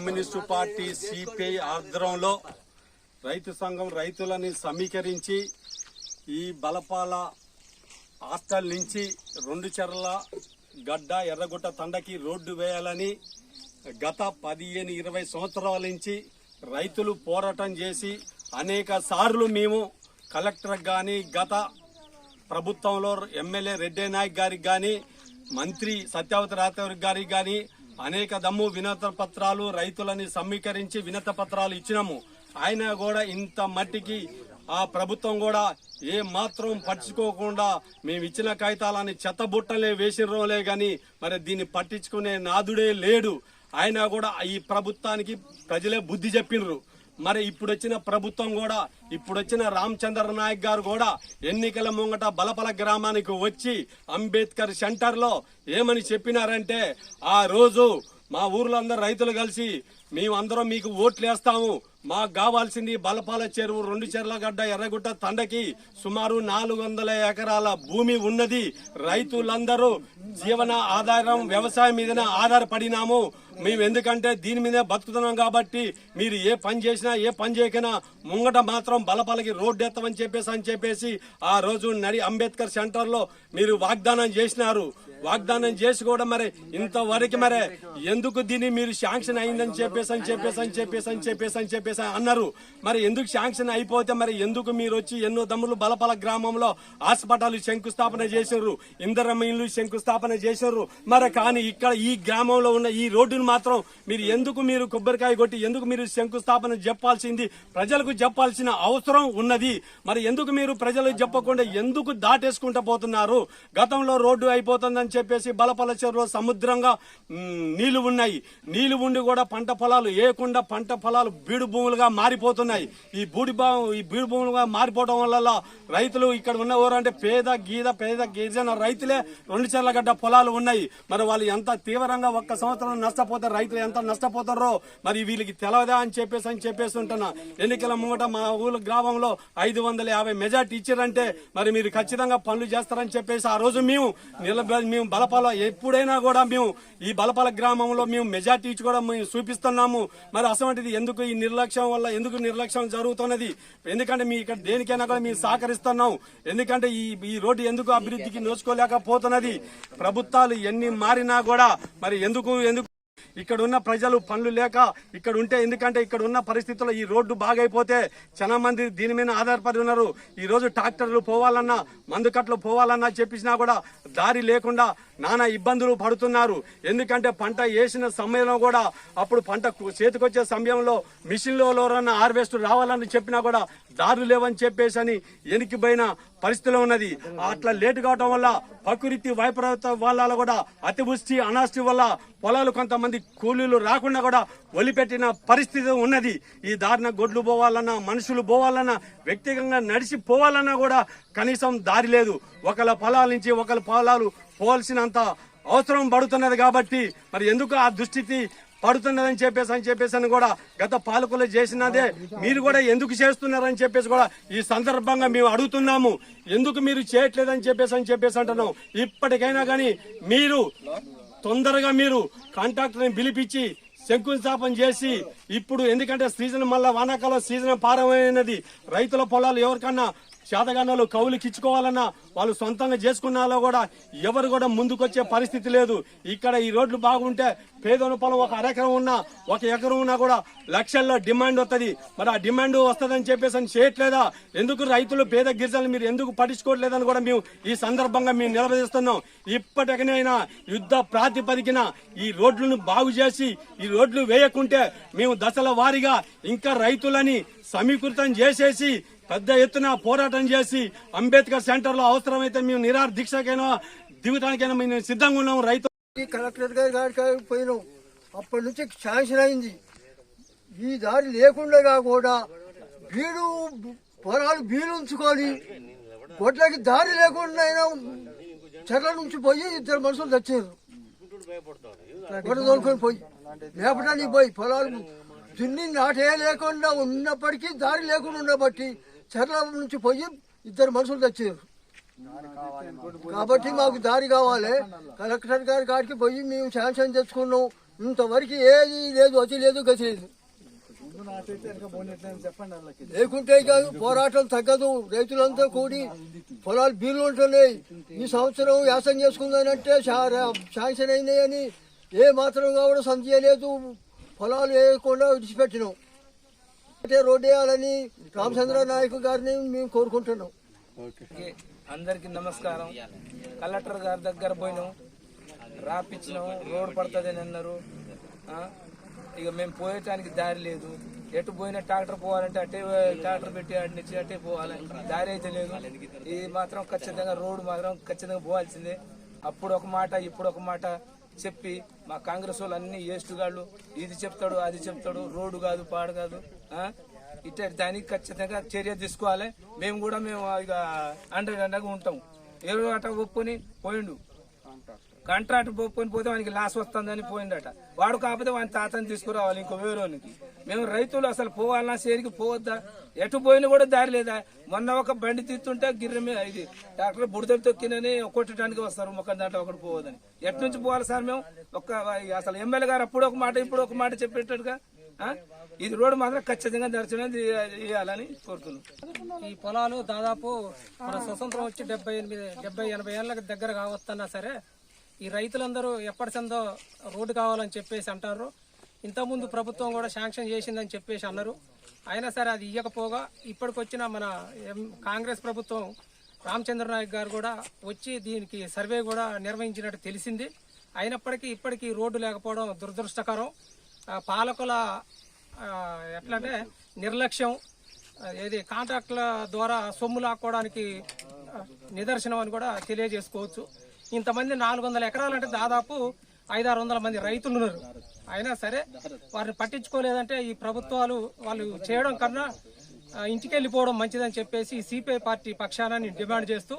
Communist party CPI ఆధ్వర్యంలో రైతు సంఘం రైతులని సమీకరించి ఈ బలపాల హాస్టల్ నుంచి రెండు చెర్ల గడ్డ ఎర్రగుట్ట తండకి రోడ్డు వేయాలని గత పదిహేను ఇరవై సంవత్సరాల నుంచి రైతులు పోరాటం చేసి అనేక సార్లు మేము కలెక్టర్ కానీ గత ప్రభుత్వంలో ఎమ్మెల్యే రెడ్డి నాయక్ గారికి కానీ మంత్రి సత్యావతి రాథవర్ గారికి కానీ అనేక దమ్ము వినత పత్రాలు రైతులని సమీకరించి వినత పత్రాలు ఇచ్చినాము. ఆయన కూడా ఇంత మట్టికి ఆ ప్రభుత్వం కూడా ఏ మాత్రం పట్టించుకోకుండా మేము ఇచ్చిన కాగితాలని చెత్తబుట్టలే వేసినరోలే గాని మరి దీన్ని పట్టించుకునే నాదుడే లేడు. ఆయన కూడా ఈ ప్రభుత్వానికి ప్రజలే బుద్ధి చెప్పినరు. మరి ఇప్పుడు వచ్చిన ప్రభుత్వం కూడా ఇప్పుడు వచ్చిన రామచంద్ర నాయక్ గారు కూడా ఎన్నికల ముంగట బలపల గ్రామానికి వచ్చి అంబేద్కర్ సెంటర్లో ఏమని చెప్పినారంటే ఆ రోజు మా ఊర్లో అందరు రైతులు కలిసి మేమందరం మీకు ఓట్లు వేస్తాము మాకు కావాల్సింది బలపాల చెరువు రెండు చెర్ల గడ్డ ఎర్రగుట్ట తండకి సుమారు నాలుగు వందల ఎకరాల భూమి ఉన్నది. రైతులందరూ జీవన ఆధారం వ్యవసాయం మీదనే ఆధారపడినాము. మేము ఎందుకంటే దీని మీదే బతుకుతున్నాం కాబట్టి మీరు ఏ పని చేసినా ఏ పని చేయకనా ముంగట మాత్రం బలపలకి రోడ్డు ఎత్తమని చెప్పేసి అని చెప్పేసి ఆ రోజు నడి అంబేద్కర్ సెంటర్లో మీరు వాగ్దానం చేసినారు. వాగ్దానం చేసి కూడా మరి ఇంతవరకు మరి ఎందుకు దీన్ని మీరు శాంక్షన్ అయిందని చెప్పేసి అని చెప్పేసి అని చెప్పేసి అని చెప్పేసి అని చెప్పేసి అన్నారు. మరి ఎందుకు శాంక్షన్ అయిపోతే మరి ఎందుకు మీరు వచ్చి ఎన్నో దమ్ములు బలపల గ్రామంలో హాస్పిటల్ శంకుస్థాపన చేశారు ఇందరమ్మ ఇల్లు శంకుస్థాపన చేశారు మరి కానీ ఇక్కడ ఈ గ్రామంలో ఉన్న ఈ రోడ్డును మాత్రం మీరు ఎందుకు మీరు కొబ్బరికాయ కొట్టి ఎందుకు మీరు శంకుస్థాపన చెప్పాల్సింది ప్రజలకు చెప్పాల్సిన అవసరం ఉన్నది. మరి ఎందుకు మీరు ప్రజలకు చెప్పకుండా ఎందుకు దాటేసుకుంటూ పోతున్నారు? గతంలో రోడ్డు అయిపోతుందని చెప్పేసి బలపల చెరువులో సముద్రంగా నీళ్ళు ఉన్నాయి. నీళ్ళు ఉండి కూడా పంట పొలాలు వేయకుండా పంట పొలాలు బీడు భూములుగా మారిపోతున్నాయి. ఈ బూడి ఈ బీడు భూములుగా మారిపోవడం వల్ల రైతులు ఇక్కడ ఉన్న అంటే పేద గీద పేద గిరిజన రైతులే రెండు చెర్లగడ్డ పొలాలు ఉన్నాయి. మరి వాళ్ళు ఎంత తీవ్రంగా ఒక్క సంవత్సరం నష్టపోతారు రైతులు ఎంత నష్టపోతారో మరి వీళ్ళకి తెలవదా అని చెప్పేసి అని చెప్పేసి ఉంటున్నా. ఎన్నికల ముంగట మా ఊరు గ్రామంలో ఐదు వందల యాభై మెజార్టీ ఇచ్చారంటే మరి మీరు ఖచ్చితంగా పనులు చేస్తారని చెప్పేసి ఆ రోజు మేము నిలబ మేము బలపాల ఎప్పుడైనా కూడా మేము ఈ బలపాల గ్రామంలో మేము మెజార్టీ ఇచ్చి కూడా మేము చూపిస్తున్నాము. మరి అసలు ఎందుకు ఈ నిర్లక్ష్యం వల్ల ఎందుకు నిర్లక్ష్యం జరుగుతున్నది? ఎందుకంటే మీ ఇక్కడ దేనికైనా కూడా మేము సహకరిస్తున్నాం. ఎందుకంటే ఈ ఈ రోడ్డు ఎందుకు అభివృద్ధికి నోచుకోలేకపోతున్నది? ప్రభుత్వాలు ఎన్ని మారినా కూడా మరి ఎందుకు ఎందుకు ఇక్కడ ఉన్న ప్రజలు పనులు లేక ఇక్కడ ఉంటే ఎందుకంటే ఇక్కడ ఉన్న పరిస్థితుల్లో ఈ రోడ్డు బాగైపోతే చాలా మంది దీని మీద ఆధారపడి ఉన్నారు. ఈ రోజు ట్రాక్టర్లు పోవాలన్నా మందుకట్లు పోవాలన్నా చెప్పినా కూడా దారి లేకుండా నానా ఇబ్బందులు పడుతున్నారు. ఎందుకంటే పంట వేసిన సమయంలో కూడా అప్పుడు పంట చేతికొచ్చే సమయంలో మిషన్లో హార్వెస్ట్ రావాలని చెప్పినా కూడా దారులు లేవని చెప్పేసి అని ఎనికిపోయిన పరిస్థితిలో ఉన్నది. అట్లా లేటు కావడం వల్ల ప్రకృతి వైపరీత వల్ల కూడా అతివృష్టి అనాష్టి వల్ల పొలాలు కొంతమంది కూలీలు రాకుండా కూడా ఒలిపెట్టిన పరిస్థితి ఉన్నది. ఈ దారిన గొడ్లు పోవాలన్నా మనుషులు పోవాలన్నా వ్యక్తిగతంగా నడిచి పోవాలన్నా కూడా కనీసం దారి లేదు. ఒకళ్ళ పొలాల నుంచి ఒకళ్ళ పొలాలు పోవాల్సినంత అవసరం పడుతున్నది కాబట్టి మరి ఎందుకు ఆ దుస్థితి పడుతున్నదని చెప్పేసి అని చెప్పేసి అని కూడా గత పాలకులు చేసినదే. మీరు కూడా ఎందుకు చేస్తున్నారని చెప్పేసి కూడా ఈ సందర్భంగా మేము అడుగుతున్నాము. ఎందుకు మీరు చేయట్లేదని చెప్పేసి అని చెప్పేసి అంటున్నాం. ఇప్పటికైనా కానీ మీరు తొందరగా మీరు కాంట్రాక్టర్ని పిలిపించి శంకుస్థాపన చేసి ఇప్పుడు ఎందుకంటే సీజన్ మళ్ళా వానాకాలం సీజన్ ప్రారంభమైనది రైతుల పొలాలు ఎవరికన్నా చేతగానాలు కౌలుకిచ్చుకోవాలన్నా వాళ్ళు సొంతంగా చేసుకున్నాలో కూడా ఎవరు కూడా ముందుకొచ్చే పరిస్థితి లేదు. ఇక్కడ ఈ రోడ్లు బాగుంటే పేదోని పొలం ఒక అరెకరం ఉన్నా ఒక ఎకరం ఉన్నా కూడా లక్షల్లో డిమాండ్ వస్తుంది మరి ఆ డిమాండ్ వస్తుందని చెప్పేసి అని చేయట్లేదా? ఎందుకు రైతులు పేద గిరిజనులు మీరు ఎందుకు పట్టించుకోవట్లేదని కూడా మేము ఈ సందర్భంగా మేము నిలబడిస్తున్నాం ఇప్పటికైనా యుద్ధ ప్రాతిపదికన ఈ రోడ్లను బాగు చేసి ఈ రోడ్లు వేయకుంటే మేము దశల వారీగా ఇంకా రైతులని సమీకృతం చేసేసి పెద్ద ఎత్తున పోరాటం చేసి అంబేద్కర్ సెంటర్లో అవసరమైతే మేము నిరార్ దీక్షకైనా దిగుతానికైనా మేము సిద్ధంగా ఉన్నాం. రైతు కలెక్టర్ గారి గారికి పోయినాం. అప్పటి నుంచి శాంక్షన్ అయింది. ఈ దారి లేకుండా కూడా బీడు పొలాలు బీలుంచుకొని గొడ్లకి దారి లేకుండా అయినా చెట్ల నుంచి పోయి ఇద్దరు మనుషులు తెచ్చారు గొడ్డ తోలుకొని పోయి. లేపడానికి పోయి పొలాలు దున్ని నాటే లేకుండా ఉన్నప్పటికీ దారి లేకుండా ఉండబట్టి చర్ల నుంచి పోయి ఇద్దరు మనుషులు తెచ్చారు. కాబట్టి మాకు దారి కావాలి. కలెక్టర్ గారి కాడికి పోయి మేము శాంక్షన్ తెచ్చుకున్నాం. ఇంతవరకు ఏది లేదు అతి లేదు గతి లేదు. లేకుంటే కాదు పోరాటం తగ్గదు. రైతులంతా కూడి పొలాలు బీర్లు ఉంటున్నాయి. ఈ సంవత్సరం వ్యాసం చేసుకుందానంటే శాంక్షన్ అయినాయని ఏ మాత్రం కూడా సంచయలేదు పొలాలు వేయకుండా విడిచిపెట్టినాం. అంటే రోడ్డు వేయాలని రామచంద్ర నాయక్ గారిని మేము కోరుకుంటున్నాం. అందరికీ నమస్కారం. కలెక్టర్ గారి దగ్గర పోయినాం. రాపిచ్చినాం. రోడ్ పడుతుందని అన్నారు. ఇక మేము పోయటానికి దారి లేదు. ఎటు పోయినా ట్రాక్టర్ పోవాలంటే అటే ట్రాక్టర్ పెట్టి అటు నుంచి అటే పోవాలి. దారి అయితే లేదు. ఇది మాత్రం ఖచ్చితంగా రోడ్డు మాత్రం ఖచ్చితంగా పోవాల్సిందే. అప్పుడు ఒక మాట ఇప్పుడు ఒక మాట చెప్పి మా కాంగ్రెస్ వాళ్ళు అన్ని ఏస్టుగాళ్ళు ఇది చెప్తాడు అది చెప్తాడు రోడ్డు కాదు పాడు కాదు. ఇట్లా దానికి ఖచ్చితంగా చర్య తీసుకోవాలి. మేము కూడా మేము ఇక అండర్ అండగా ఉంటాం. ఎవరు అట ఒప్పుకొని పోయిండు. కాంట్రాక్ట్ ఒప్పుకొని పోతే వానికి లాస్ వస్తుందని పోయిండట. వాడు కాకపోతే వాని తాతని తీసుకురావాలి ఇంకో వేరేవానికి. మేము రైతులు అసలు పోవాలన్నా సేరికి పోవద్దా? ఎటు పోయినా కూడా దారి లేదా? మొన్న ఒక బండి తీస్తుంటే గిర్రె మీద ఇది డాక్టర్ బుడతలు తొక్కినని కొట్టడానికి వస్తారు. ఒక దాంట్లో ఒకటి పోవద్దని. ఎటు నుంచి పోవాలి సార్ మేము? ఒక్క అసలు ఎమ్మెల్యే గారు అప్పుడు ఒక మాట ఇప్పుడు ఒక మాట చెప్పేటట్టుగా? ఇది రోడ్డు మాత్రం ఖచ్చితంగా దర్శనం చేయాలని కోరుతున్నాం. ఈ పొలాలు దాదాపు మన స్వతంత్రం వచ్చి డెబ్బై ఎనిమిది డెబ్బై ఎనభై ఏళ్ళకి దగ్గర కావస్తున్నా సరే ఈ రైతులందరూ ఎప్పటి సందో రోడ్డు కావాలని చెప్పేసి అంటారు. ఇంతకుముందు ప్రభుత్వం కూడా శాంక్షన్ చేసిందని చెప్పేసి అన్నారు. అయినా సరే అది ఇవ్వకపోగా ఇప్పటికొచ్చిన మన ఎం- కాంగ్రెస్ ప్రభుత్వం రామచంద్ర నాయక్ గారు కూడా వచ్చి దీనికి సర్వే కూడా నిర్వహించినట్టు తెలిసింది. అయినప్పటికీ ఇప్పటికీ రోడ్డు లేకపోవడం దురదృష్టకరం. పాలకుల ఎట్లంటే నిర్లక్ష్యం ఏది కాంట్రాక్టుల ద్వారా సొమ్ము లాక్కోవడానికి నిదర్శనం అని కూడా తెలియజేసుకోవచ్చు. ఇంతమంది నాలుగు వందల ఎకరాలంటే దాదాపు ఐదారు వందల మంది రైతులు ఉన్నారు. అయినా సరే వారిని పట్టించుకోలేదంటే ఈ ప్రభుత్వాలు వాళ్ళు చేయడం కన్నా ఇంటికి వెళ్ళిపోవడం మంచిదని చెప్పేసి సిపిఐ పార్టీ పక్షాన డిమాండ్ చేస్తూ